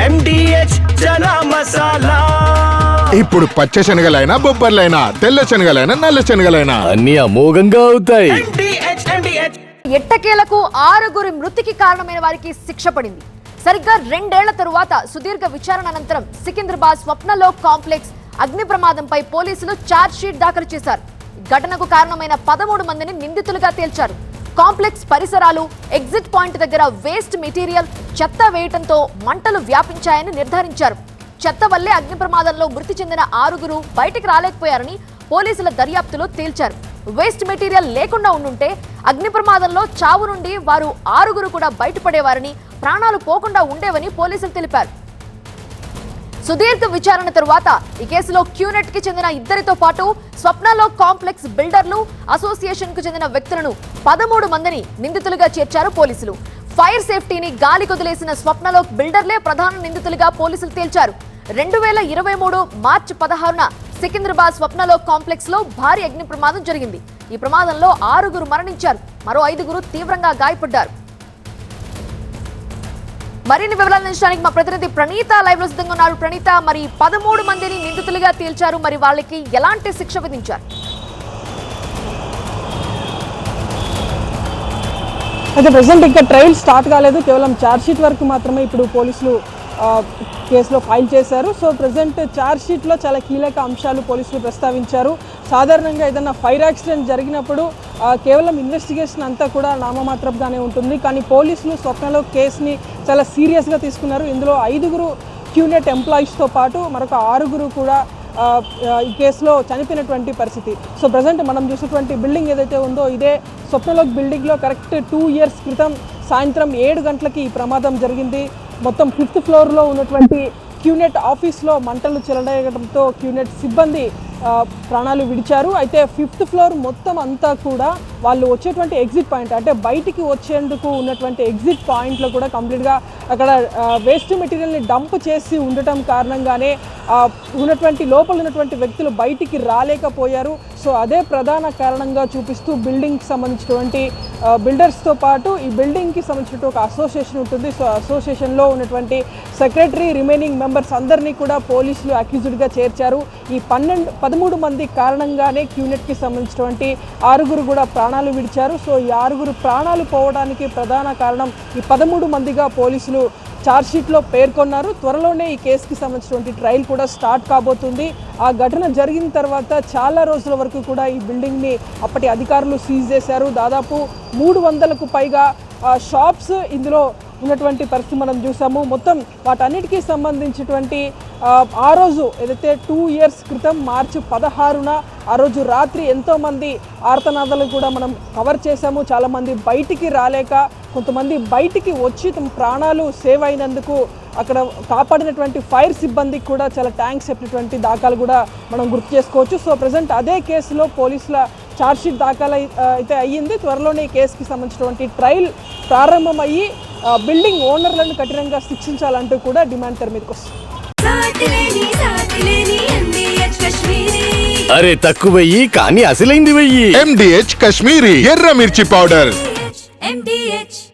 MDH chana masala ఇప్పుడు పచ్చ శనగలైనా బొబ్బర్లైనా తెల్ల శనగలైనా నల్ల శనగలైనా. అన్ని అమోఘంగా అవుతాయి. ఎండిహెచ్ ఎండిహెచ్ ఎట్టకేలకు ఆరుగురి మృతికి కారణమైన వారికి శిక్ష పడింది. సరిగ్గా రెండేళ్ళ తరువాత సుదీర్ఘ విచారణ అనంతరం సికింద్రాబాద్ స్వప్నలో కాంప్లెక్స్ అగ్ని ప్రమాదంపై పోలీసులు ఛార్జ్ షీట్ దాఖలు చేశారు. ఘటనకు కారణమైన పదమూడు మందిని నిందితులుగా తేల్చారు. కాంప్లెక్స్ పరిసరాలు ఎగ్జిట్ పాయింట్ దగ్గర వేస్ట్ మెటీరియల్ చెత్త వేయటంతో మంటలు వ్యాపించాయని నిర్ధారించారు. చెత్త వల్లే అగ్ని ప్రమాదంలో మృతి చెందిన ఆరుగురు బయటికి రాలేకపోయారని పోలీసుల దర్యాప్తులో తేల్చారు. వేస్ట్ మెటీరియల్ లేకుండా ఉండుంటే అగ్ని ప్రమాదంలో చావు నుండి వారు ఆరుగురు కూడా బయటపడేవారని ప్రాణాలు పోకుండా ఉండేవని పోలీసులు తెలిపారు. సుదీర్ఘ విచారణ తరువాత ఈ కేసులో క్యూనెట్కి చెందిన ఇద్దరితో పాటు స్వప్నలో కాంప్లెక్స్ బిల్డర్లు అసోసియేషన్కు చెందిన వ్యక్తులను పదమూడు మందిని నిందితులుగా చేర్చారు పోలీసులు. ఫైర్ సేఫ్టీని గాలి కుదిలేసిన స్వప్నలో బిల్డర్లే ప్రధాన నిందితులుగా పోలీసులు తేల్చారు. రెండు వేల ఇరవై మూడు మార్చి పదహారున సికింద్రాబాద్ స్వప్నలో కాంప్లెక్స్లో భారీ అగ్ని ప్రమాదం జరిగింది. ఈ ప్రమాదంలో ఆరుగురు మరణించారు. మరో ఐదుగురు తీవ్రంగా గాయపడ్డారు. మరిన్ని వివరాలు అందించడానికి మా ప్రతినిధి ప్రణీత లైవ్లో సిద్ధంగా ఉన్నారు. ప్రణీత మరి పదమూడు మందిని నిందితులుగా తేల్చారు. మరి వాళ్ళకి ఎలాంటి శిక్ష విధించారు? అయితే ప్రజెంట్ ఇంకా ట్రయల్ స్టార్ట్ కాలేదు. కేవలం ఛార్జ్ షీట్ వరకు మాత్రమే ఇప్పుడు పోలీసులు కేసులో ఫైల్ చేశారు. సో ప్రజెంట్ ఛార్జ్ షీట్లో చాలా కీలక అంశాలు పోలీసులు ప్రస్తావించారు. సాధారణంగా ఏదైనా ఫైర్ యాక్సిడెంట్ జరిగినప్పుడు కేవలం ఇన్వెస్టిగేషన్ అంతా కూడా నామమాత్రంగానే ఉంటుంది. కానీ పోలీసులు స్వప్నలో కేసుని చాలా సీరియస్గా తీసుకున్నారు. ఇందులో ఐదుగురు క్యూనెట్ ఎంప్లాయీస్తో పాటు మరొక ఆరుగురు కూడా ఈ కేసులో చనిపోయినటువంటి పరిస్థితి. సో ప్రజెంట్ మనం చూసినటువంటి బిల్డింగ్ ఏదైతే ఉందో ఇదే స్వప్నలోక్ బిల్డింగ్లో కరెక్ట్ టూ ఇయర్స్ క్రితం సాయంత్రం ఏడు గంటలకి ఈ ప్రమాదం జరిగింది. మొత్తం ఫిఫ్త్ ఫ్లోర్లో ఉన్నటువంటి క్యూనెట్ ఆఫీస్లో మంటలు చెలడేయడంతో క్యూనెట్ సిబ్బంది ప్రాణాలు విడిచారు. అయితే ఫిఫ్త్ ఫ్లోర్ మొత్తం అంతా కూడా వాళ్ళు వచ్చేటువంటి ఎగ్జిట్ పాయింట్ అంటే బయటికి వచ్చేందుకు ఉన్నటువంటి ఎగ్జిట్ పాయింట్లో కూడా కంప్లీట్గా అక్కడ వేస్ట్ మెటీరియల్ని డంప్ చేసి ఉండటం కారణంగానే ఉన్నటువంటి లోపల ఉన్నటువంటి వ్యక్తులు బయటికి రాలేకపోయారు. సో అదే ప్రధాన కారణంగా చూపిస్తూ బిల్డింగ్కి సంబంధించినటువంటి బిల్డర్స్తో పాటు ఈ బిల్డింగ్కి సంబంధించినటువంటి ఒక అసోసియేషన్ ఉంటుంది. సో అసోసియేషన్లో ఉన్నటువంటి సెక్రటరీ రిమైనింగ్ మెంబర్స్ అందరినీ కూడా పోలీసులు అక్యూజ్డ్గా చేర్చారు. ఈ పన్నెండు పదమూడు మంది కారణంగానే క్యూనెట్కి సంబంధించినటువంటి ఆరుగురు కూడా ప్రాణాలు విడిచారు. సో ఈ ఆరుగురు ప్రాణాలు పోవడానికి ప్రధాన కారణం ఈ పదమూడు మందిగా పోలీసులు చార్జ్షీట్లో పేర్కొన్నారు. త్వరలోనే ఈ కేసుకి సంబంధించినటువంటి ట్రయల్ కూడా స్టార్ట్ కాబోతుంది. ఆ ఘటన జరిగిన తర్వాత చాలా రోజుల వరకు కూడా ఈ బిల్డింగ్ని అప్పటి అధికారులు సీజ్ చేశారు. దాదాపు మూడు వందలకు పైగా ఆ, షాప్స్ ఇందులో ఉన్నటువంటి పరిస్థితి మనం చూసాము. మొత్తం వాటన్నిటికీ సంబంధించినటువంటి ఆ, రోజు ఏదైతే టూ ఇయర్స్ క్రితం మార్చి పదహారున ఆ రోజు రాత్రి ఎంతోమంది ఆర్తనాదాలు కూడా మనం కవర్ చేశాము. చాలామంది బయటికి రాలేక కొంతమంది బయటికి వచ్చి తమ ప్రాణాలు సేవ్ అయినందుకు అక్కడ కాపాడినటువంటి ఫైర్ సిబ్బందికి కూడా చాలా ట్యాంక్స్ చెప్పినటువంటి దాఖలు కూడా మనం గుర్తు చేసుకోవచ్చు. సో ప్రజెంట్ అదే కేసులో పోలీసుల ఛార్జ్షీట్ దాఖలు అయితే అయ్యింది. త్వరలోనే ఈ కేసుకి సంబంధించినటువంటి ట్రయల్ ప్రారంభమయ్యి బిల్డింగ్ ఓనర్లను కఠినంగా శిక్షించాలంటూ కూడా డిమాండ్ తెర మీదకి వస్తుంది. అరే తక్కువయ్యి కానీ అసలైంది వెయ్యి. ఎండిహెచ్ కశ్మీరీ ఎర్ర మిర్చి పౌడర్. ఎండిహెచ్